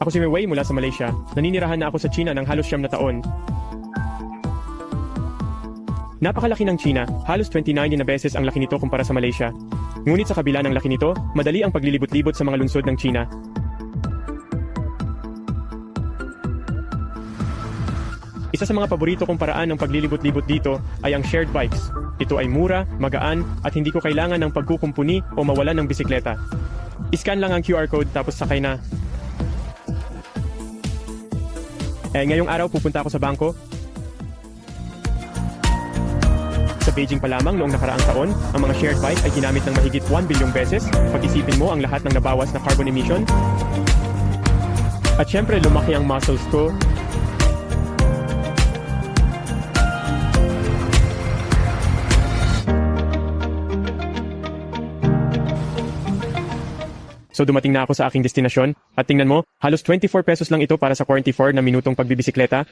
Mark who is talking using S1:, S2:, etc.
S1: Ako si Wei mula sa Malaysia. Naninirahan na ako sa China ng halos siyam na taon. Napakalaki ng China, halos 29 na beses ang laki nito kumpara sa Malaysia. Ngunit sa kabila ng laki nito, madali ang paglilibot-libot sa mga lungsod ng China. Isa sa mga paborito kong paraan ng paglilibot-libot dito ay ang shared bikes. Ito ay mura, magaan, at hindi ko kailangan ng pagkukumpuni o mawalan ng bisikleta. Iscan lang ang QR code tapos sakay na. Eh, ngayong araw pupunta ako sa bangko. Sa Beijing pa lamang noong nakaraang taon, ang mga shared bike ay ginamit ng mahigit 1 bilyong beses. Pag-isipin mo ang lahat ng nabawas na carbon emission. At syempre lumaki ang muscles ko, So dumating na ako sa aking destinasyon. At tingnan mo, halos 24 pesos lang ito para sa 44 na minutong pagbibisikleta